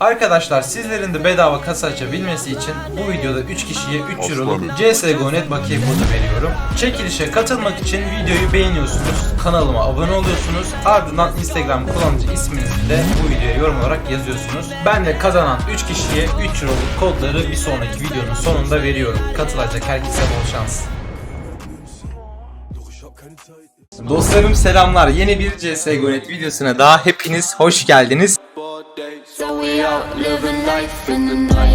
Arkadaşlar sizlerin de bedava kasa açabilmesi için bu videoda 3 kişiye 3 euroluk CSGO.net bakiye kodu veriyorum. Çekilişe katılmak için videoyu beğeniyorsunuz, kanalıma abone oluyorsunuz, ardından Instagram kullanıcı isminizi de bu videoya yorum olarak yazıyorsunuz. Ben de kazanan 3 kişiye 3 euroluk kodları bir sonraki videonun sonunda veriyorum. Katılacak herkese bol şans. Dostlarım selamlar. Yeni bir CSGO.net videosuna daha hepiniz hoş geldiniz. So we out living life in the night.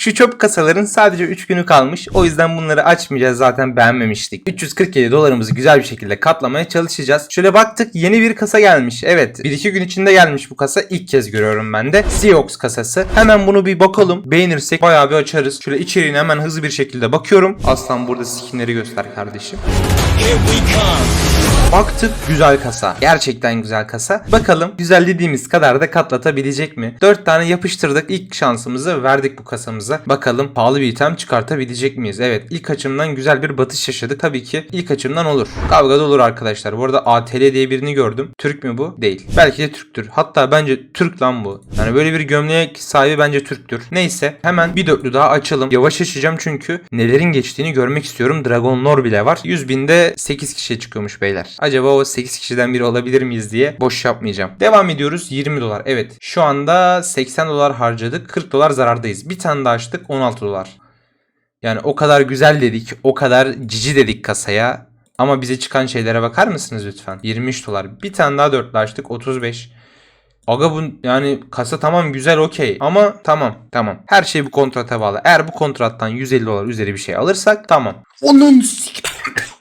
Şu çöp kasaların sadece 3 günü kalmış. O yüzden bunları açmayacağız zaten beğenmemiştik. 347 dolarımızı güzel bir şekilde katlamaya çalışacağız. Şöyle baktık yeni bir kasa gelmiş. Evet 1-2 gün içinde gelmiş bu kasa. İlk kez görüyorum ben de. Seox kasası. Hemen bunu bir bakalım. Beğenirsek bayağı bir açarız. Şöyle içeriğine hemen hızlı bir şekilde bakıyorum. Aslan burada skinleri göster kardeşim. Baktık güzel kasa. Gerçekten güzel kasa. Bakalım güzel dediğimiz kadar da katlatabilecek mi? 4 tane yapıştırdık. İlk şansımızı verdik bu kasamıza. Bakalım pahalı bir item çıkartabilecek miyiz? Evet ilk açımdan güzel bir batış yaşadık. Tabii ki ilk açımdan olur. Kavga da olur arkadaşlar. Bu arada ATL diye birini gördüm. Türk mü bu? Değil. Belki de Türktür. Hatta bence Türk lan bu. Yani böyle bir gömleğe sahibi bence Türktür. Neyse hemen bir dörtlü daha açalım. Yavaş açacağım çünkü nelerin geçtiğini görmek istiyorum. Dragon Lore bile var. 100 binde 8 kişiye çıkıyormuş beyler. Acaba o 8 kişiden biri olabilir miyiz diye boş yapmayacağım. Devam ediyoruz 20 dolar. Evet şu anda 80 dolar harcadık. 40 dolar zarardayız. Bir tane daha açtık 16 dolar. Yani o kadar güzel dedik, o kadar cici dedik kasaya. Ama bize çıkan şeylere bakar mısınız lütfen? 23 dolar. Bir tane daha dörtlü açtık 35. Aga bu yani kasa tamam güzel okey ama tamam tamam. Her şey bu kontrata bağlı. Eğer bu kontrattan 150 dolar üzeri bir şey alırsak tamam. Onun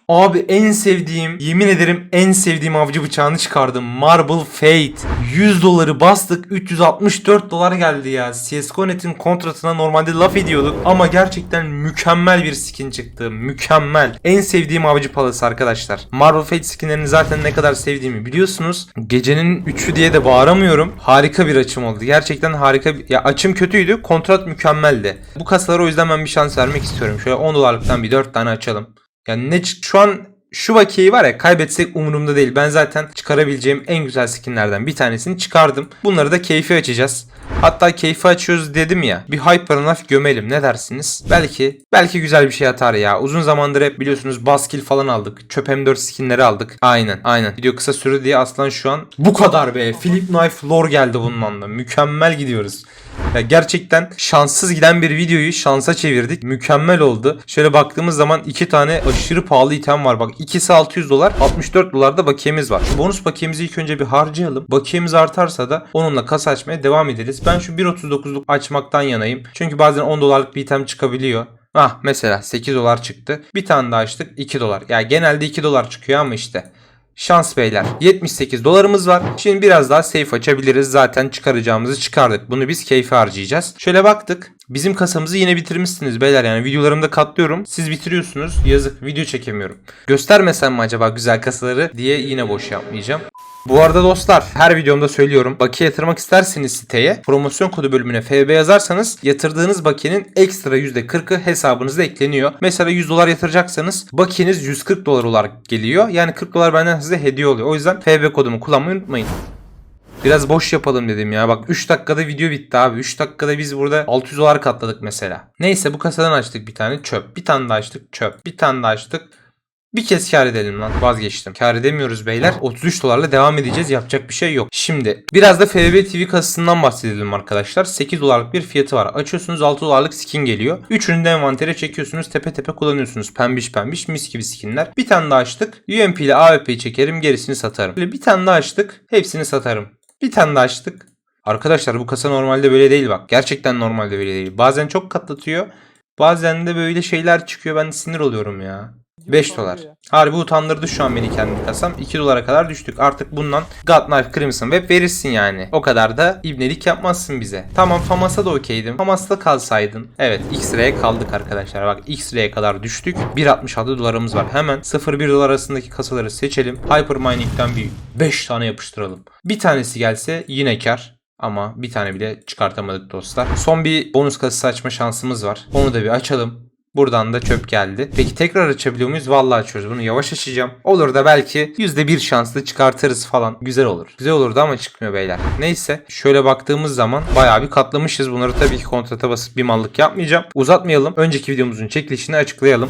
Abi en sevdiğim, yemin ederim en sevdiğim avcı bıçağını çıkardım. Marble Fate. 100 doları bastık. 364 dolar geldi ya. CSGO.net'in kontratına normalde laf ediyorduk. Ama gerçekten mükemmel bir skin çıktı. Mükemmel. En sevdiğim avcı palası arkadaşlar. Marble Fate skinlerini zaten ne kadar sevdiğimi biliyorsunuz. Gecenin 3'ü diye de bağıramıyorum. Harika bir açım oldu. Gerçekten harika bir... Ya açım kötüydü. Kontrat mükemmeldi. Bu kasalara o yüzden ben bir şans vermek istiyorum. Şöyle 10 dolarlıktan bir 4 tane açalım. Yani ne şu an şu vakiyi var ya kaybetsek umurumda değil. Ben zaten çıkarabileceğim en güzel skinlerden bir tanesini çıkardım. Bunları da keyfi açacağız. Hatta keyfi açıyoruz dedim ya. Bir Hyper Knife gömelim ne dersiniz? Belki belki güzel bir şey atar ya. Uzun zamandır hep biliyorsunuz Baskill falan aldık. Çöp M4 skinleri aldık. Aynen aynen. Video kısa sürdü diye aslan şu an bu kadar be. Philip Knife lore geldi bundan da. Mükemmel gidiyoruz. Ya gerçekten şanssız giden bir videoyu şansa çevirdik. Mükemmel oldu. Şöyle baktığımız zaman iki tane aşırı pahalı item var. Bak ikisi 600 dolar 64 dolar da bakiyemiz var. Şu bonus bakiyemizi ilk önce bir harcayalım. Bakiyemiz artarsa da onunla kasa açmaya devam ederiz. Ben şu 1.39'luk açmaktan yanayım. Çünkü bazen 10 dolarlık bir item çıkabiliyor. Ah mesela 8 dolar çıktı. Bir tane daha açtık 2 dolar. Ya genelde 2 dolar çıkıyor ama işte. Şans beyler. 78 dolarımız var. Şimdi biraz daha safe açabiliriz. Zaten çıkaracağımızı çıkardık. Bunu biz keyfe harcayacağız. Şöyle baktık. Bizim kasamızı yine bitirmişsiniz beyler. Yani videolarımda katlıyorum. Siz bitiriyorsunuz. Yazık. Video çekemiyorum. Göstermesem mi acaba güzel kasaları diye yine boş yapmayacağım. Bu arada dostlar her videomda söylüyorum. Bakiye yatırmak isterseniz siteye promosyon kodu bölümüne FB yazarsanız yatırdığınız bakiyenin ekstra %40'ı hesabınıza ekleniyor. Mesela 100 dolar yatıracaksanız bakiyeniz 140 dolar olarak geliyor. Yani 40 dolar benden size hediye oluyor. O yüzden FB kodumu kullanmayı unutmayın. Biraz boş yapalım dedim ya. Bak 3 dakikada video bitti abi. 3 dakikada biz burada 600 dolar katladık mesela. Neyse bu kasadan açtık bir tane çöp. Bir tane daha açtık çöp. Bir tane daha açtık. Bir kez kar edelim lan vazgeçtim. Kar edemiyoruz beyler. 33 dolarla devam edeceğiz. Yapacak bir şey yok. Şimdi biraz da FB TV kasasından bahsedelim arkadaşlar. 8 dolarlık bir fiyatı var. Açıyorsunuz 6 dolarlık skin geliyor. Üçünü de envantere çekiyorsunuz. Tepe tepe kullanıyorsunuz. Pembiş pembiş mis gibi skinler. Bir tane daha açtık. UMP ile AWP'yi çekerim gerisini satarım. Böyle bir tane daha açtık. Hepsini satarım. Bir tane daha açtık. Arkadaşlar bu kasa normalde böyle değil bak. Gerçekten normalde böyle değil. Bazen çok katlatıyor. Bazen de böyle şeyler çıkıyor. Ben sinir oluyorum ya. 5 dolar. Harbi utandırdı şu an beni kendi kasam. 2 dolara kadar düştük. Artık bundan God Knife Crimson Web verirsin yani. O kadar da ibnelik yapmazsın bize. Tamam Famas'a da okeydim. Famas'ta kalsaydın. Evet X-Ray'e kaldık arkadaşlar. Bak X-Ray'e kadar düştük. 1.66 dolarımız var. Hemen 0-1 dolar arasındaki kasaları seçelim. Hypermining'den bir 5 tane yapıştıralım. Bir tanesi gelse yine kar. Ama bir tane bile çıkartamadık dostlar. Son bir bonus kasası açma şansımız var. Onu da bir açalım. Buradan da çöp geldi. Peki tekrar açabiliyor muyuz? Vallahi açıyoruz. Bunu yavaş açacağım. Olur da belki %1 şanslı çıkartırız falan. Güzel olur. Güzel olurdu ama çıkmıyor beyler. Neyse. Şöyle baktığımız zaman bayağı bir katlamışız. Bunları tabii ki kontrata basıp bir mallık yapmayacağım. Uzatmayalım. Önceki videomuzun çekilişini açıklayalım.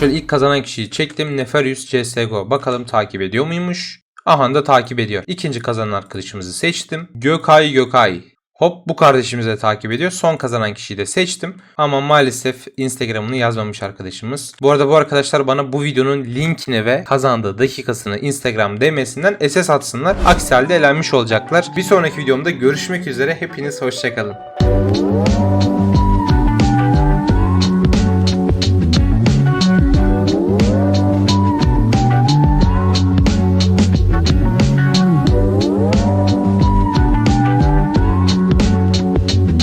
Şöyle ilk kazanan kişiyi çektim. Nefarius CSGO. Bakalım takip ediyor muymuş? Aha da takip ediyor. İkinci kazanan arkadaşımızı seçtim. Gökay Gökay. Hop bu kardeşimiz de takip ediyor. Son kazanan kişiyi de seçtim. Ama maalesef Instagram'ını yazmamış arkadaşımız. Bu arada bu arkadaşlar bana bu videonun linkini ve kazandığı dakikasını Instagram DM'sinden SS atsınlar. Aksi halde elenmiş olacaklar. Bir sonraki videomda görüşmek üzere. Hepiniz hoşçakalın.